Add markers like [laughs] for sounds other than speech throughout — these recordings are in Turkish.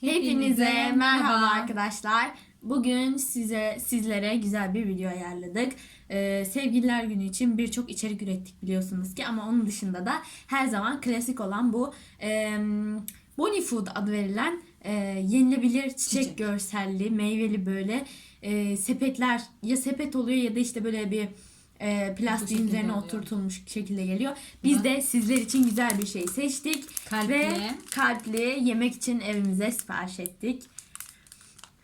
Hepinize merhaba arkadaşlar. Bugün size sizlere güzel bir video ayarladık. Ee, sevgililer günü için birçok içerik ürettik biliyorsunuz ki ama onun dışında da her zaman klasik olan bu e, Food adı verilen e, yenilebilir çiçek, Çiçek. görselli, meyveli böyle e, sepetler ya sepet oluyor ya da işte böyle bir e, plastiğin üzerine oluyor. oturtulmuş şekilde geliyor. Biz Hı. de sizler için güzel bir şey seçtik. Kalpli. Ve kalpli yemek için evimize sipariş ettik.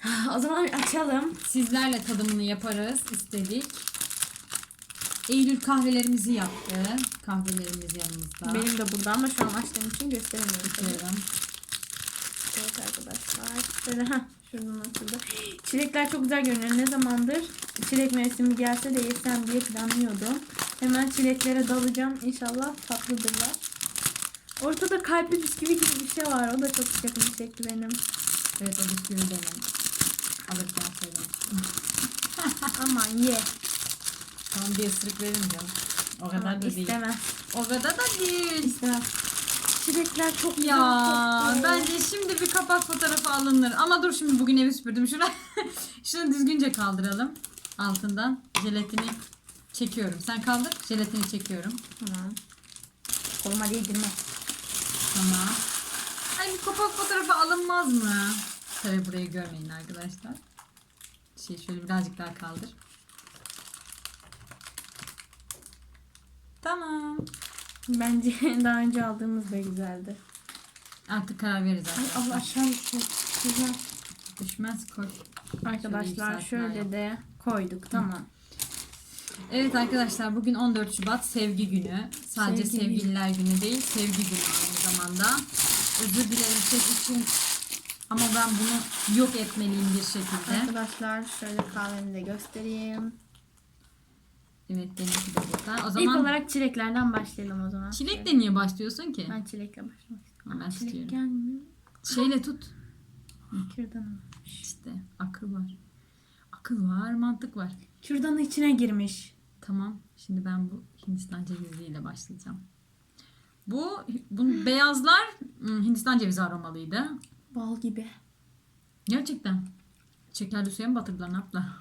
[sighs] O zaman açalım. Sizlerle tadımını yaparız istedik. Eylül kahvelerimizi yaptı. Kahvelerimiz yanımızda. Benim de burada ama şu an açtığım için gösteremiyorum. tabii. Evet arkadaşlar. Şöyle ha şuradan açıldı. Çilekler çok güzel görünüyor. Ne zamandır çilek mevsimi gelse de yesem diye planlıyordum. Hemen çileklere dalacağım. İnşallah tatlıdırlar. Ortada kalpli bisküvi gibi bir şey var. O da çok dikkatimi çekti benim. Evet o bisküvi benim. Alırken söylemiştim. [laughs] Aman ye. Tamam bir ısırık verin canım. O kadar Aman da değil. istemem. O kadar da değil. İstemem. Çilekler çok güzel Ya. Bence şimdi bir kapak fotoğrafı alınır. Ama dur şimdi bugün evi süpürdüm. Şuna, [laughs] şunu düzgünce kaldıralım. Altından jelatini çekiyorum. Sen kaldır. Jelatini çekiyorum. Tamam. Koluma değdirme. Tamam. Ay bir kapak fotoğrafı alınmaz mı? Tabii burayı görmeyin arkadaşlar. Şey şöyle birazcık daha kaldır. Tamam. Bence [laughs] daha önce aldığımız da güzeldi. Artık karar veririz Ay arkadaşlar. Allah aşağı güzel. Düşmez koy. Arkadaşlar şöyle de koyduk. Tamam. Evet arkadaşlar bugün 14 Şubat Sevgi Günü. Sadece Sevgi sevgililer günü değil, sevgi günü aynı zamanda. Özür dilerim ses için ama ben bunu yok etmeliyim bir şekilde. Arkadaşlar şöyle kahvemi de göstereyim. Evet benimki de burada. O İlk zaman olarak çileklerden başlayalım o zaman. çilekle niye başlıyorsun ki? Ben çilekle başlamak Çilek gelmiyor. Şeyle tut. Kürdanı. İşte akıl var. Akıl var, mantık var. Kürdanı içine girmiş. Tamam. Şimdi ben bu Hindistan ceviziyle başlayacağım. Bu, bu beyazlar hmm, Hindistan cevizi aromalıydı. Bal gibi. Gerçekten. Şekerli suya mı batırdılar ne yaptılar? [laughs]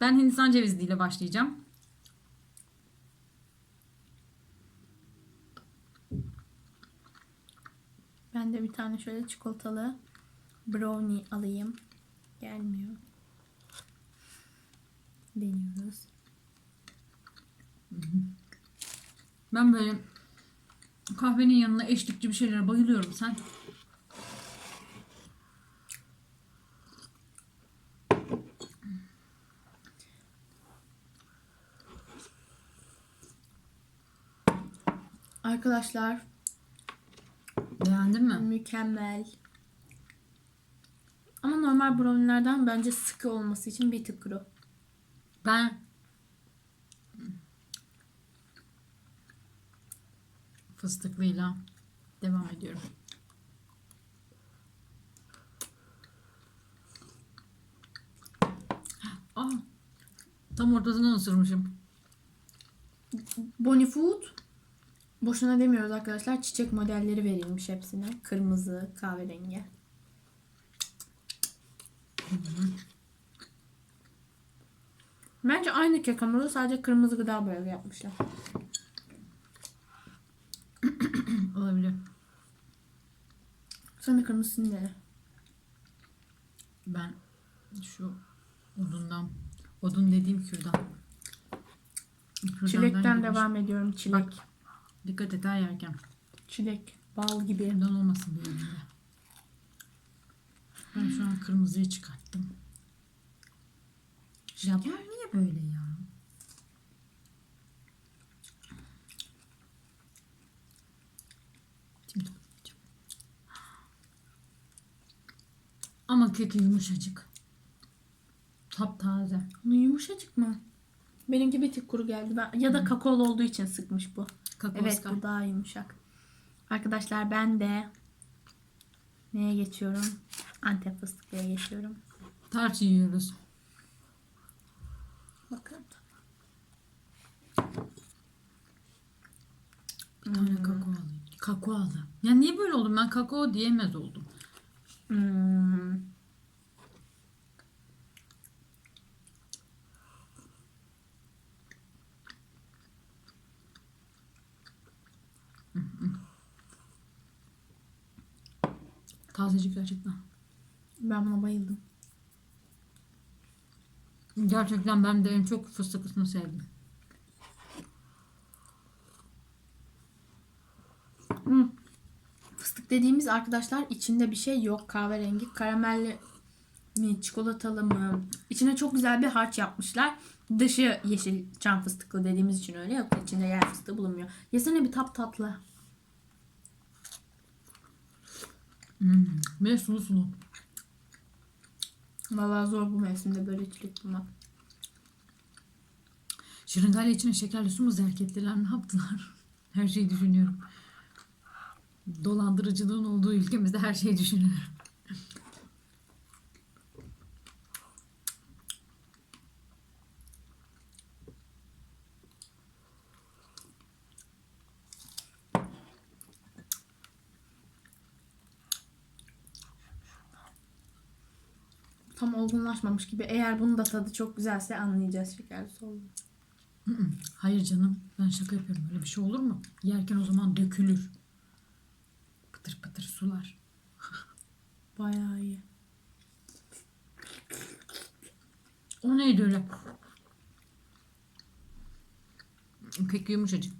ben Hindistan ceviziyle başlayacağım. Ben de bir tane şöyle çikolatalı brownie alayım. Gelmiyor. Deniyoruz. [laughs] Ben böyle kahvenin yanına eşlikçi bir şeylere bayılıyorum. Sen? Arkadaşlar Beğendin mi? Mükemmel. Ama normal brownie'lerden bence sıkı olması için bir tık kuru. Ben fıstıklıyla devam ediyorum. Aa, tam ortasından ısırmışım. Bonnie Food boşuna demiyoruz arkadaşlar. Çiçek modelleri verilmiş hepsine. Kırmızı, kahverengi. Bence aynı kek hamuru sadece kırmızı gıda boyalı yapmışlar. [clears throat] Olabilir. Sen de kırmızısını dene. Ben şu odundan, odun dediğim kürdan. Kürdandan Çilekten girmiş. devam ediyorum. Çilek. Bak. Dikkat et her yerken. Çilek. Bal gibi. Kürdan olmasın bir yerinde. Ben şu an kırmızıyı çıkarttım. Japon niye böyle ya? Ama keki yumuşacık. Taptaze. Bunun yumuşacık mı? Benimki bir tık kuru geldi. Ben, ya da kakaolu olduğu için sıkmış bu. Kakao Evet bu daha yumuşak. Arkadaşlar ben de neye geçiyorum? Antep fıstıklıya geçiyorum. Tart yiyoruz. Bakın. Bir tane kakao alayım. Kakaolu. Ya niye böyle oldum? Ben kakao diyemez oldum. Hmm. Tazecik gerçekten. Ben buna bayıldım. Gerçekten ben de en çok fıstıklısını sevdim. Fıstık dediğimiz arkadaşlar içinde bir şey yok. Kahverengi, karamelli mi, çikolatalı mı? İçine çok güzel bir harç yapmışlar. Dışı yeşil çam fıstıklı dediğimiz için öyle yok. İçinde yer fıstığı bulunmuyor. Yesene bir tap tatlı. Hmm. Bir de sulu sulu. Vallahi zor bu mevsimde böyle çilek bulmak. Şırıngalya içine şekerli su mu zerk ettiler? Ne yaptılar? Her şeyi düşünüyorum. Dolandırıcılığın olduğu ülkemizde her şeyi düşünüyorum. Tam olgunlaşmamış gibi. Eğer bunun da tadı çok güzelse anlayacağız şekerli su olduğunu. Hayır canım ben şaka yapıyorum. Öyle bir şey olur mu? Yerken o zaman dökülür. Pıtır pıtır sular. [laughs] Bayağı iyi. O neydi öyle? Pek yumuşacık.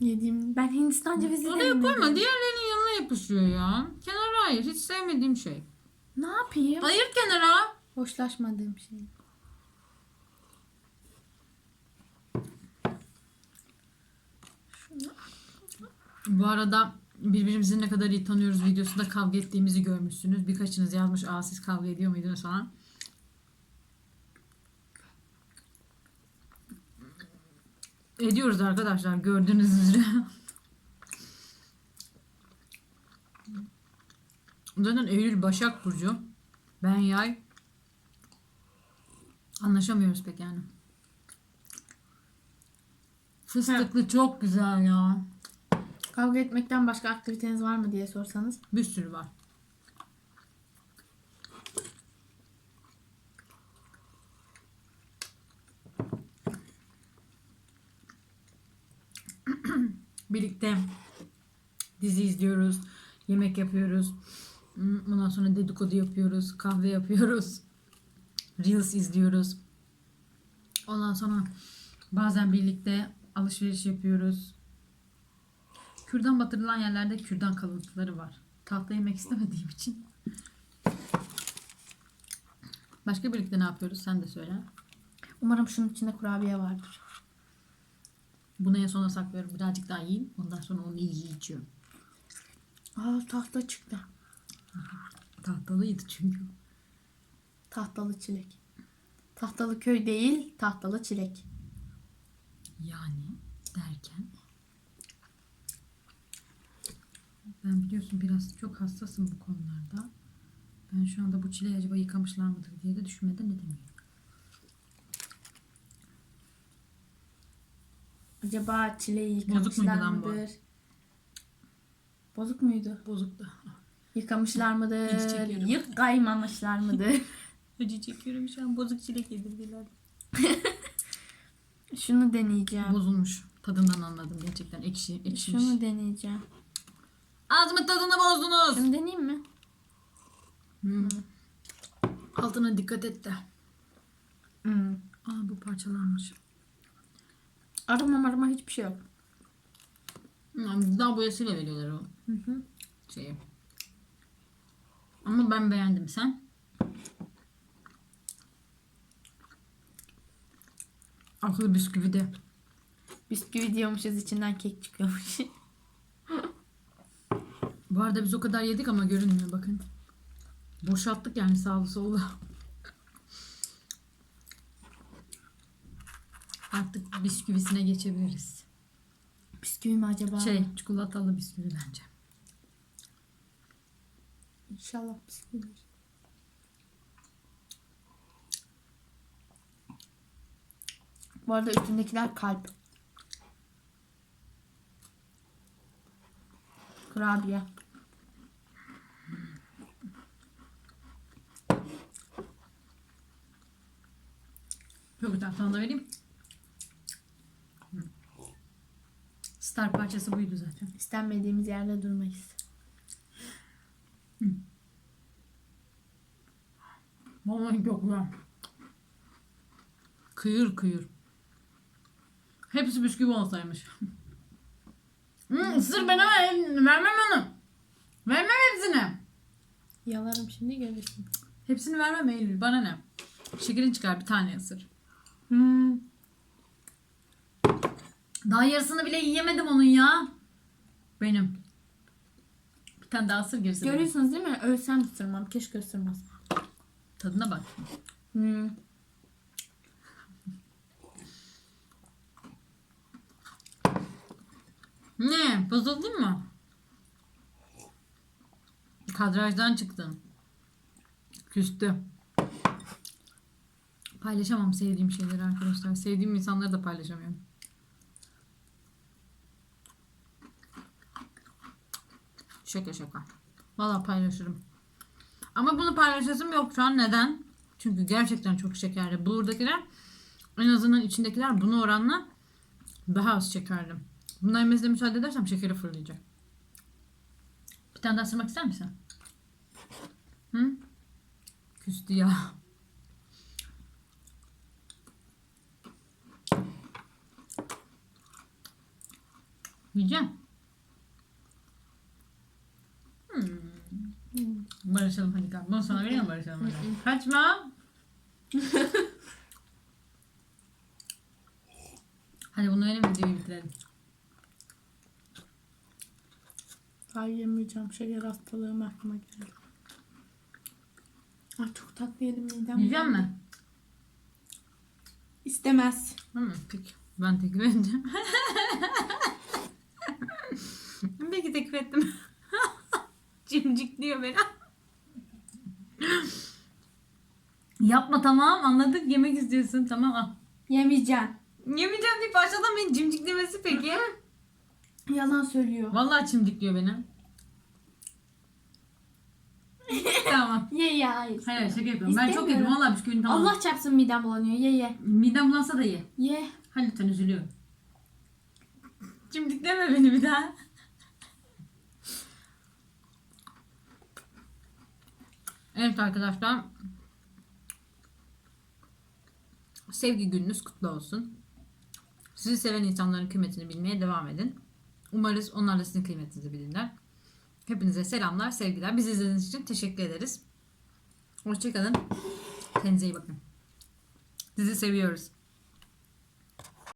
Yediğim ben Hindistan cevizi Oraya denemedim. koyma. Diğerlerinin yanına yapışıyor ya. Kenara hayır. Hiç sevmediğim şey. Ne yapayım? Hayır kenara. Hoşlaşmadığım şey. Bu arada birbirimizi ne kadar iyi tanıyoruz videosunda kavga ettiğimizi görmüşsünüz. Birkaçınız yazmış aa siz kavga ediyor muydunuz falan. Ediyoruz arkadaşlar gördüğünüz üzere. Zaten Eylül Başak Burcu. Ben yay. Anlaşamıyoruz pek yani. Fıstıklı çok güzel ya. Kavga etmekten başka aktiviteniz var mı diye sorsanız. Bir sürü var. Birlikte dizi izliyoruz, yemek yapıyoruz. Ondan sonra dedikodu yapıyoruz, kahve yapıyoruz. [laughs] Reels izliyoruz. Ondan sonra bazen birlikte alışveriş yapıyoruz. Kürdan batırılan yerlerde kürdan kalıntıları var. Tahta yemek istemediğim için. Başka birlikte ne yapıyoruz? Sen de söyle. Umarım şunun içinde kurabiye vardır. Bunu en sona saklıyorum. Birazcık daha yiyeyim. Ondan sonra onu yiyeceğim. Aa tahta çıktı. Tahtalıydı çünkü. Tahtalı çilek. Tahtalı köy değil, tahtalı çilek. Yani derken ben biliyorsun biraz çok hassasım bu konularda. Ben şu anda bu çileği acaba yıkamışlar mıdır diye de düşünmeden edemiyorum. Acaba çileği Bozuk muydu yıkamışlar lan bu? mıdır? Bozuk muydu? Bozuk da. Yıkamışlar mıdır? çekiyorum. Yıkaymamışlar mıdır? [laughs] Acı çekiyorum şu an. Bozuk çilek yedirdiler. [laughs] Şunu deneyeceğim. Bozulmuş. Tadından anladım gerçekten. Ekşi, ekşimiş. Şunu deneyeceğim. Ağzımın tadını bozdunuz. Şunu deneyeyim mi? Hmm. Altına dikkat et de. Hmm. Aa bu parçalanmış. Arama marama hiçbir şey yok. Hmm, Gıda boyasıyla veriyorlar o Hı hı. şeyi. Ama ben beğendim. Sen? Akıllı bisküvi de. Bisküvi diyormuşuz içinden kek çıkıyormuş. Bu arada biz o kadar yedik ama görünmüyor bakın. Boşalttık yani sağlı sollu. Artık bisküvisine geçebiliriz. Bisküvi mi acaba? Şey çikolatalı bisküvi bence. İnşallah bisküvi. Bu arada üstündekiler kalp. Kurabiye. Çok güzel. Sana da vereyim. Star parçası buydu zaten. İstenmediğimiz yerde durmayız. Vallahi çok güzel. Kıyır kıyır. Hepsi bisküvi olsaymış. [laughs] Hmm, ısır ben ama vermem onu. Vermem hepsini. Yalarım şimdi görürsün. Hepsini vermem Eylül. Bana ne? Şekerin çıkar bir tane ısır. Hmm. Daha yarısını bile yiyemedim onun ya. Benim. Bir tane daha ısır gerisi. Görüyorsunuz değil mi? Ölsem ısırmam. Keşke ısırmasam. Tadına bak. Hmm. Ne? Bozuldun mu? Kadrajdan çıktın. Küstü. Paylaşamam sevdiğim şeyleri arkadaşlar. Sevdiğim insanları da paylaşamıyorum. Şaka şaka. Valla paylaşırım. Ama bunu paylaşasım yok şu an. Neden? Çünkü gerçekten çok şekerli. Buradakiler en azından içindekiler bunu oranla daha az şekerli. Bunları yemesine müsaade edersem şekeri fırlayacak. Bir tane daha ısırmak ister misin? Hı? Küstü ya. Yiyeceğim. Hmm. Barışalım hadi kalk. Bunu sana vereyim mi barışalım hadi. Kaçma. [laughs] hadi bunu verelim videoyu bitirelim. Hayır yemeyeceğim. Şeker hastalığım aklıma geldi. Ay çok tatlı yedim midem. Yiyecek mi? İstemez. Hı, peki. Ben teklif edeceğim. [laughs] peki teklif ettim. [laughs] Cimcikliyor beni. Yapma tamam anladık yemek istiyorsun tamam al. Yemeyeceğim. Yemeyeceğim deyip başladan beni cimciklemesi peki. Yalan söylüyor. Vallahi cimcikliyor beni. tamam. [laughs] Ye ye hayır. Hayır şaka yapıyorum. Ben çok yedim. Vallahi bisküvini tamam. Allah çarpsın midem bulanıyor. Ye ye. Midem bulansa da ye. Ye. Ha lütfen üzülüyorum. Cimdikleme beni bir daha. Evet arkadaşlar. Sevgi gününüz kutlu olsun. Sizi seven insanların kıymetini bilmeye devam edin. Umarız onlar da sizin kıymetinizi bilirler. Hepinize selamlar, sevgiler. Bizi izlediğiniz için teşekkür ederiz. Hoşçakalın. Kendinize iyi bakın. Sizi seviyoruz.